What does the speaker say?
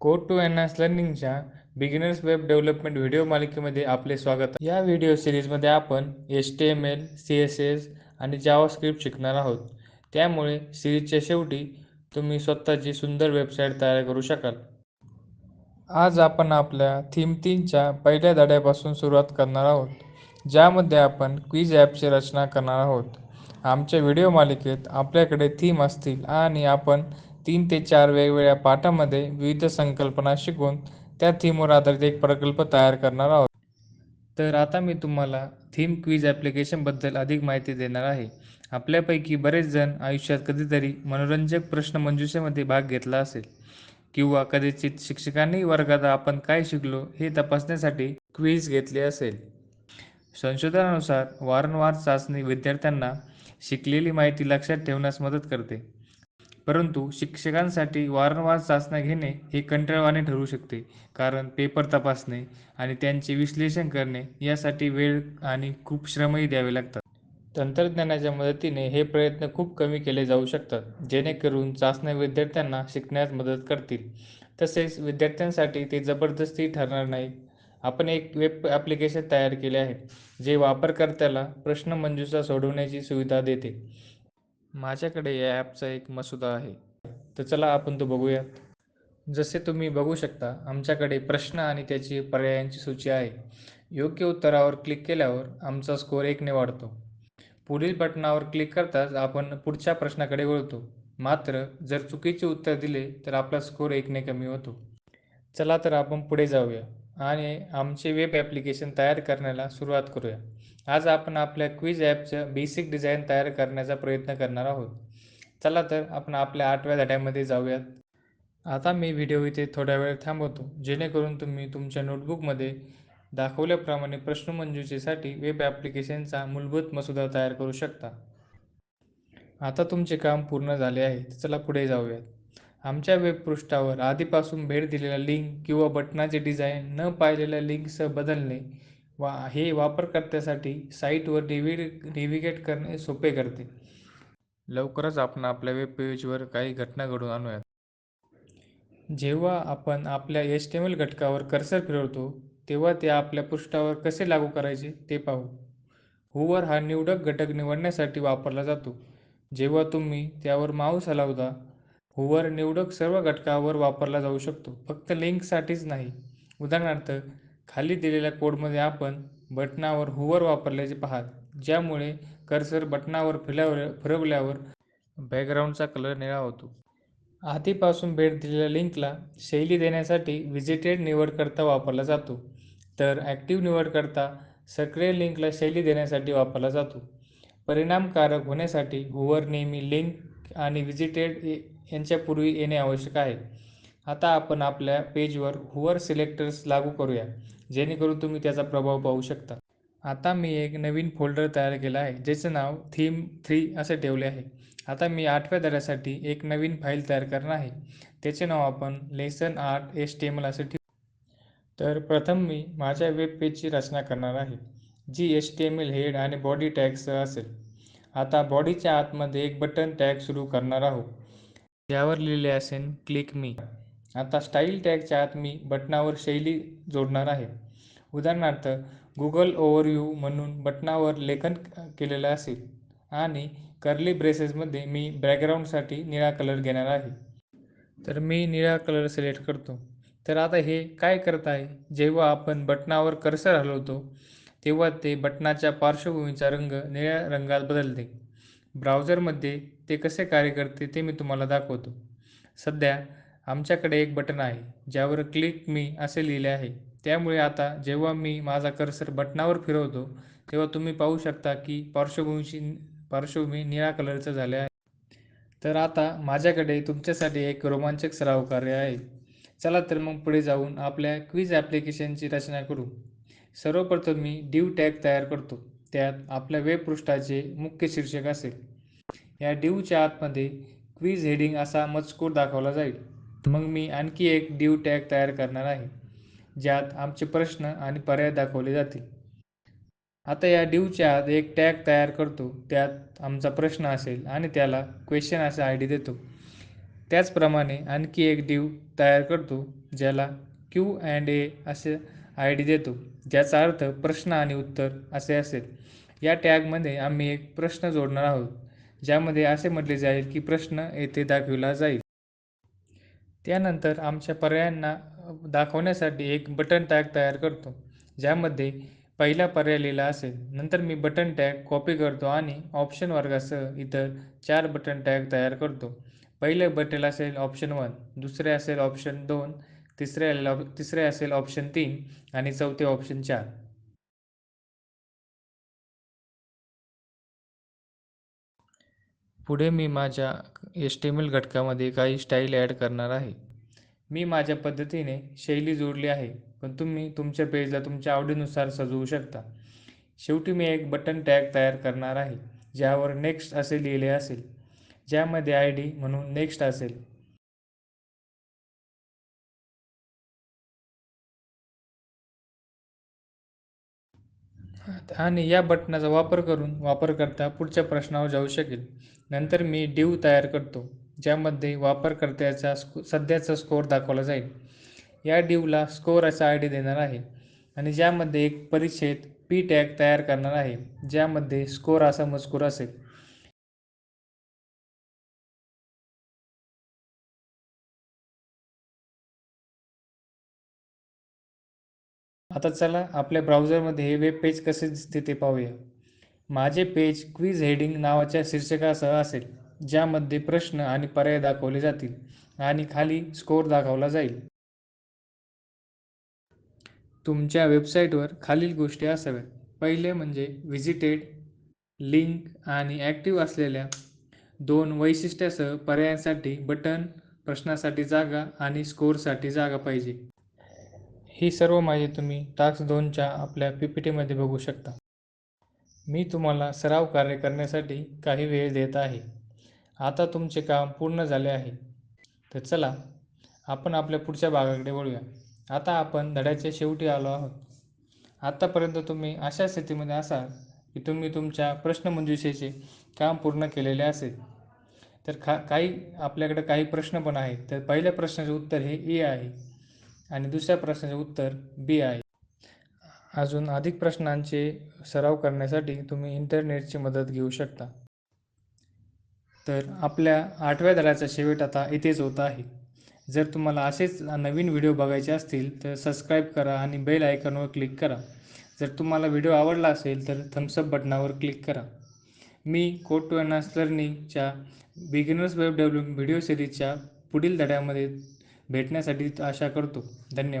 Code to enhance लर्निंगच्या beginners web development video मालिकेमध्ये आपले स्वागत. आहे या व्हिडिओ सिरीजमध्ये आपण H T M L C S S आणि जावास्क्रिप्ट शिकणार आहोत. त्यामुळे सिरीजच्या शेवटी तुम्ही स्वतःची सुंदर वेबसाईट तयार करू शकाल. आज आपण आपल्या थीम तीनच्या पहिल्या धड्यापासून सुरुवात करणार आहोत ज्यामध्ये आपण क्विज ॲपची रचना करणार आहोत. आमच्या व्हिडिओ मालिकेत आपल्याकडे थीम असतील आणि आपण तीन ते चार वेगवेगळ्या पाठामध्ये विविध संकल्पना शिकवून त्या थीमवर आधारित एक प्रकल्प तयार करणार आहोत. तर आता मी तुम्हाला थीम क्विज ॲप्लिकेशनबद्दल अधिक माहिती देणार आहे. आपल्यापैकी बरेच जण आयुष्यात कधीतरी मनोरंजक प्रश्नमंजुषेमध्ये भाग घेतला असेल. किंवा कदाचित शिक्षकांनी वर्गात आपण काय शिकलो हे तपासण्यासाठी क्विज घेतले असेल. संशोधनानुसार वारंवार चाचणी विद्यार्थ्यांना शिकलेली माहिती लक्षात ठेवण्यास मदत करते. परंतु शिक्षकांसाठी वारंवार चाचण्या घेणे हे कंटाळवाणे ठरू शकते कारण पेपर तपासणे आणि त्यांचे विश्लेषण करणे यासाठी वेळ आणि खूप श्रमही द्यावे लागतात. तंत्रज्ञानाच्या मदतीने हे प्रयत्न खूप कमी केले जाऊ शकतात जेणेकरून चाचण्या विद्यार्थ्यांना शिकण्यास मदत करतील. तसेच विद्यार्थ्यांसाठी ते जबरदस्ती ठरणार नाही आपण एक वेब ॲप्लिकेशन तयार केले आहे जे वापरकर्त्याला प्रश्नमंजुषा सोडवण्याची सुविधा देते. माझ्याकडे या ॲपचा एक मसुदा आहे. तर चला आपण तो बघूयात. जसे तुम्ही बघू शकता आमच्याकडे प्रश्न आणि त्याची पर्यायांची सूची आहे. योग्य उत्तरावर क्लिक केल्यावर आमचा स्कोअर एकने वाढतो. पुढील बटणावर क्लिक करताच आपण पुढच्या प्रश्नाकडे वळतो. मात्र जर चुकीचे उत्तर दिले तर आपला स्कोअर एकने कमी होतो. चला तर आपण पुढे जाऊया आणि आमचे वेब ॲप्लिकेशन तयार करण्याला सुरुवात करूया. आज आपण आपल्या क्विज ॲपचं बेसिक डिझाईन तयार करण्याचा प्रयत्न करणार आहोत. चला तर आपण आपल्या आठव्या धड्यामध्ये जाऊयात. आता मी व्हिडिओ इथे थोड्या वेळ थांबवतो. जेणेकरून तुम्ही तुमच्या नोटबुकमध्ये दाखवल्याप्रमाणे प्रश्नमंजुषेसाठी वेब ॲप्लिकेशनचा मूलभूत मसुदा तयार करू शकता. आता तुमचे काम पूर्ण झाले आहे. चला पुढे जाऊयात. आमच्या वेब पृष्ठावर आधीपासून भेट दिलेल्या लिंक किंवा बटनाचे डिझाईन न पाहिलेल्या लिंकसह बदलणे वा हे वापरकर्त्यासाठी साईटवर नेव्हि नेव्हिगेट करणे सोपे करते. लवकरच आपण आपल्या वेब पेजवर काही घटना घडून आणूयात. जेव्हा आपण आपल्या एच टी एम एल घटकावर कर्सर फिरवतो तेव्हा ते आपल्या पृष्ठावर कसे लागू करायचे ते पाहू. हुवर हा निवडक घटक निवडण्यासाठी वापरला जातो. जेव्हा तुम्ही त्यावर माऊस हलवता हुवर निवडक सर्व घटकावर वापरला जाऊ शकतो फक्त लिंकसाठीच नाही. उदाहरणार्थ खाली दिलेल्या कोडमध्ये आपण बटनावर हुवर वापरल्याचे पाहाल ज्यामुळे कर्सर बटनावर फिरल्यावर फिरवल्यावर बॅकग्राऊंडचा कलर निळा होतो. आधीपासून भेट दिलेल्या लिंकला शैली देण्यासाठी व्हिजिटेड निवडकर्ता वापरला जातो तर ॲक्टिव्ह निवडकर्ता सक्रिय लिंकला शैली देण्यासाठी वापरला जातो. परिणामकारक होण्यासाठी हुवर नेहमी लिंक आणि व्हिजिटेड यांच्यापूर्वी येणे आवश्यक आहे. आता आपण आपल्या पेजवर हुवर सिलेक्टर्स लागू करूया जेणेकरून तुम्ही त्याचा प्रभाव पाहू शकता. आता मी एक नवीन फोल्डर तयार केला आहे ज्याचं नाव थीम थ्री असे ठेवले आहे. आता मी आठव्या धड्यासाठी एक नवीन फाईल तयार करणार आहे. त्याचे नाव आपण lesson art S T M L असे ठेवू. तर प्रथम मी माझ्या वेब पेजची रचना करणार आहे जी H T M L head आणि बॉडी टॅगसह असेल. आता बॉडीच्या आतमध्ये एक बटन टॅग सुरू करणार आहोत. ज्यावर लिहिले असेल क्लिक मी आता स्टाईल टॅगच्या आत मी बटनावर शैली जोडणार आहे. उदाहरणार्थ गुगल ओव्हरव्ह्यू म्हणून बटनावर लेखन केलेलं असेल आणि कर्ली ब्रेसेसमध्ये मी बॅकग्राऊंडसाठी निळा कलर घेणार आहे. तर मी निळा कलर सिलेक्ट करतो. तर आता हे काय करत आहे? जेव्हा आपण बटनावर कर्सर हलवतो तेव्हा ते बटनाच्या पार्श्वभूमीचा रंग निळ्या रंगात बदलते. ब्राउझरमध्ये ते कसे कार्य करते ते मी तुम्हाला दाखवतो. सध्या आमच्याकडे एक बटन आहे ज्यावर क्लिक मी असे लिहिले आहे. त्यामुळे आता जेव्हा मी माझा कर्सर बटनावर फिरवतो तेव्हा तुम्ही पाहू शकता की पार्श्वभूमीची पार्श्वभूमी निळ्या कलरचं झाले आहे. तर आता माझ्याकडे तुमच्यासाठी एक रोमांचक सराव कार्य आहे. चला तर मग पुढे जाऊन आपल्या क्विज ॲप्लिकेशनची रचना करू. सर्वप्रथम मी ड्यू टॅग तयार करतो. त्यात आपल्या वेबपृष्ठाचे मुख्य शीर्षक असेल. या ड्यूच्या आतमध्ये क्विज हेडिंग असा मजकूर दाखवला जाईल. मग मी आणखी एक ड्यू टॅग तयार करणार आहे ज्यात आमचे प्रश्न आणि पर्याय दाखवले जातील. आता या ड्यूच्या आत एक टॅग तयार करतो त्यात आमचा प्रश्न असेल आणि त्याला क्वेश्चन असा आय डी देतो. त्याचप्रमाणे आणखी एक ड्यू तयार करतो ज्याला क्यू अँड ए असे आय डी देतो ज्याचा अर्थ प्रश्न आणि उत्तर असे असेल. या टॅगमध्ये आम्ही एक प्रश्न जोडणार आहोत ज्यामध्ये असे म्हटले जाईल की प्रश्न येथे दाखविला जाईल. त्यानंतर आमच्या पर्यायांना दाखवण्यासाठी एक बटन टॅग तयार करतो ज्यामध्ये पहिला पर्याय लिहिला असेल. नंतर मी बटन टॅग कॉपी करतो आणि ऑप्शन वर्गासह इतर चार बटन टॅग तयार करतो. पहिले बटन असेल ऑप्शन वन दुसरे असेल ऑप्शन दोन तिसरे तिसरे असेल ऑप्शन तीन आणि चौथे ऑप्शन चार. पुढे मी माझ्या एच टी एम एल घटकामध्ये काही स्टाईल ॲड करणार आहे. मी माझ्या पद्धतीने शैली जोडली आहे पण तुम्ही तुमच्या पेजला तुमच्या आवडीनुसार सजवू शकता. शेवटी मी एक बटन टॅग तयार करणार आहे ज्यावर नेक्स्ट असे लिहिले असेल ज्यामध्ये आय डी म्हणून नेक्स्ट असेल. आणि या बटनाचा वापर करून वापरकर्ता पुढच्या प्रश्नावर जाऊ शकेल. नंतर मी डिव तयार करतो ज्यामध्ये वापरकर्त्याचा स्को सध्याचा स्कोअर दाखवला जाईल. या डिवला स्कोअर असा आय डी देणार आहे आणि ज्यामध्ये एक परिच्छेद पी टॅग तयार करणार आहे ज्यामध्ये स्कोअर असा मजकूर असेल. आता चला आपल्या ब्राउझरमध्ये हे वेब पेज कसे दिसते ते पाहूया. माझे पेज क्विज हेडिंग नावाच्या शीर्षकासह असेल ज्यामध्ये प्रश्न आणि पर्याय दाखवले जातील आणि खाली स्कोअर दाखवला जाईल. तुमच्या वेबसाईटवर खालील गोष्टी असाव्यात. पहिले म्हणजे व्हिजिटेड लिंक आणि ॲक्टिव्ह असलेल्या दोन वैशिष्ट्यासह पर्यायांसाठी बटन प्रश्नासाठी जागा आणि स्कोअरसाठी जागा पाहिजे. ही सर्व माहिती तुम्ही टास्क दोनच्या आपल्या पी पी टीमध्ये बघू शकता. मी तुम्हाला सराव कार्य करण्यासाठी काही वेळ देत आहे. आता तुमचे काम पूर्ण झाले आहे. तर चला आपण आपल्या पुढच्या भागाकडे वळूया. आता आपण धड्याच्या शेवटी आलो आहोत. आत्तापर्यंत तुम्ही अशा स्थितीमध्ये असाल की तुम्ही तुमच्या प्रश्नमंजुषेचे काम पूर्ण केलेले असेल. तर खा काही आपल्याकडे काही प्रश्न पण आहेत. तर पहिल्या प्रश्नाचे उत्तर हे ए आहे आणि दुसऱ्या प्रश्नाचे उत्तर बी आहे. अजून अधिक प्रश्नांचे सराव करण्यासाठी तुम्ही इंटरनेटची मदत घेऊ शकता. तर आपल्या आठव्या धड्याचा शेवट आता इथेच होत आहे. जर तुम्हाला असेच नवीन व्हिडिओ बघायचे असतील तर सबस्क्राईब करा आणि बेल आयकॉनवर क्लिक करा. जर तुम्हाला व्हिडिओ आवडला असेल तर थम्सअप बटनावर क्लिक करा. मी कोड टू एनास लर्निंगच्या बिगिनर्स वेब डेव्हलपिंग व्हिडिओ सिरीजच्या पुढील धड्यामध्ये भेटण्यासाठी आशा करतो. धन्यवाद.